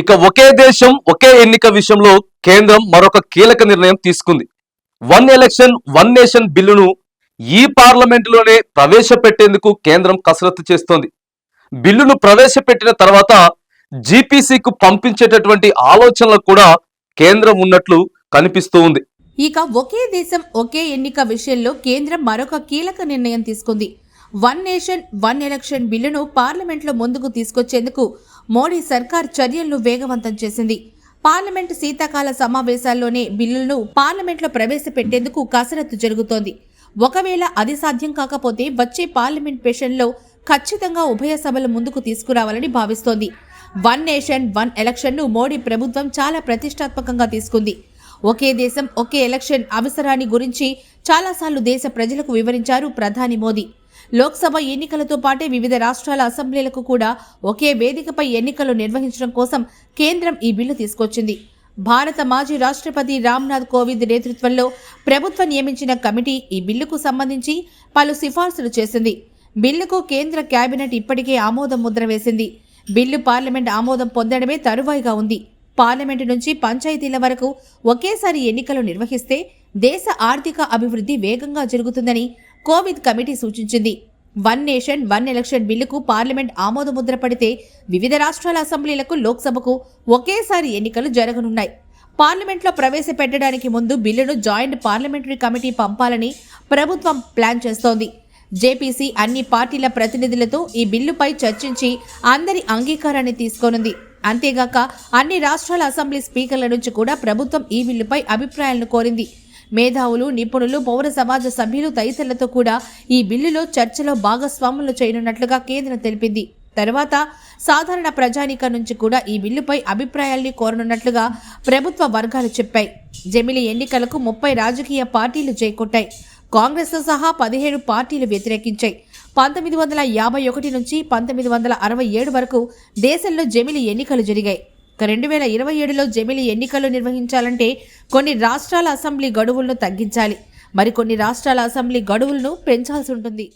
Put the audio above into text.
ఇక ఒకే దేశం ఒకే ఎన్నిక విషయంలో కేంద్రం మరొక కీలక నిర్ణయం తీసుకుంది. వన్ ఎలక్షన్ వన్ నేషన్ బిల్లును ఈ పార్లమెంటులోనే ప్రవేశపెట్టేందుకు కేంద్రం కసరత్తు చేస్తోంది. బిల్లును ప్రవేశపెట్టిన తర్వాత జీపీసీకు పంపించేటటువంటి ఆలోచనలకు కూడా కేంద్రం ఉన్నట్లు కనిపిస్తూ ఉంది. ఇక ఒకే దేశం ఒకే ఎన్నిక విషయంలో కేంద్రం మరొక కీలక నిర్ణయం తీసుకుంది. వన్ నేషన్ వన్ ఎలక్షన్ బిల్లును పార్లమెంట్లో ముందుకు తీసుకొచ్చేందుకు మోడీ సర్కార్ చర్యలను వేగవంతం చేసింది. పార్లమెంటు శీతాకాల సమావేశాల్లోనే బిల్లులను పార్లమెంట్లో ప్రవేశపెట్టేందుకు కసరత్తు జరుగుతోంది. ఒకవేళ అది సాధ్యం కాకపోతే వచ్చే పార్లమెంట్ సెషన్లో ఖచ్చితంగా ఉభయ సభలు ముందుకు తీసుకురావాలని భావిస్తోంది. వన్ నేషన్ వన్ ఎలక్షన్ను మోడీ ప్రభుత్వం చాలా ప్రతిష్టాత్మకంగా తీసుకుంది. ఒకే దేశం ఒకే ఎలక్షన్ అవసరాన్ని గురించి చాలాసార్లు దేశ ప్రజలకు వివరించారు ప్రధాని మోదీ. లోక్సభ ఎన్నికలతో పాటే వివిధ రాష్ట్రాల అసెంబ్లీలకు కూడా ఒకే వేదికపై ఎన్నికలు నిర్వహించడం కోసం కేంద్రం ఈ బిల్లు తీసుకొచ్చింది. భారత మాజీ రాష్ట్రపతి రామ్నాథ్ కోవింద్ నేతృత్వంలో ప్రభుత్వం నియమించిన కమిటీ ఈ బిల్లుకు సంబంధించి పలు సిఫార్సులు చేసింది. బిల్లుకు కేంద్ర కేబినెట్ ఇప్పటికే ఆమోదం ముద్ర వేసింది. బిల్లు పార్లమెంట్ ఆమోదం పొందడమే తరువాయిగా ఉంది. పార్లమెంటు నుంచి పంచాయతీల వరకు ఒకేసారి ఎన్నికలు నిర్వహిస్తే దేశ ఆర్థిక అభివృద్ధి వేగంగా జరుగుతుందని కోవిద్ కమిటీ సూచించింది. వన్ నేషన్ వన్ ఎలక్షన్ బిల్లుకు పార్లమెంట్ ఆమోదముద్ర పడితే వివిధ రాష్ట్రాల అసెంబ్లీలకు లోక్సభకు ఒకేసారి ఎన్నికలు జరగనున్నాయి. పార్లమెంట్లో ప్రవేశపెట్టడానికి ముందు బిల్లును జాయింట్ పార్లమెంటరీ కమిటీ పంపాలని ప్రభుత్వం ప్లాన్ చేస్తోంది. జేపీసీ అన్ని పార్టీల ప్రతినిధులతో ఈ బిల్లుపై చర్చించి అందరి అంగీకారాన్ని తీసుకోనుంది. అంతేగాక అన్ని రాష్ట్రాల అసెంబ్లీ స్పీకర్ల నుంచి కూడా ప్రభుత్వం ఈ బిల్లుపై అభిప్రాయాలను కోరింది. మేధావులు నిపుణులు పౌర సమాజ సభ్యులు తదితరులతో కూడా ఈ బిల్లులో చర్చలో భాగస్వాములు చేయనున్నట్లుగా కేంద్రం తెలిపింది. తర్వాత సాధారణ ప్రజానిక నుంచి కూడా ఈ బిల్లుపై అభిప్రాయాల్ని కోరనున్నట్లుగా ప్రభుత్వ వర్గాలు చెప్పాయి. జమిలి ఎన్నికలకు ముప్పై రాజకీయ పార్టీలు చేకొట్టాయి. కాంగ్రెస్ సహా పదిహేడు పార్టీలు వ్యతిరేకించాయి. పంతొమ్మిది వందల యాభై ఒకటి నుంచి పంతొమ్మిది వందల అరవై ఏడు వరకు దేశంలో జమిలి ఎన్నికలు జరిగాయి. రెండు వేల ఇరవై ఏడులో జమిలి ఎన్నికలు నిర్వహించాలంటే కొన్ని రాష్ట్రాల అసెంబ్లీ గడువులను తగ్గించాలి. మరికొన్ని రాష్ట్రాల అసెంబ్లీ గడువులను పెంచాల్సి ఉంటుంది.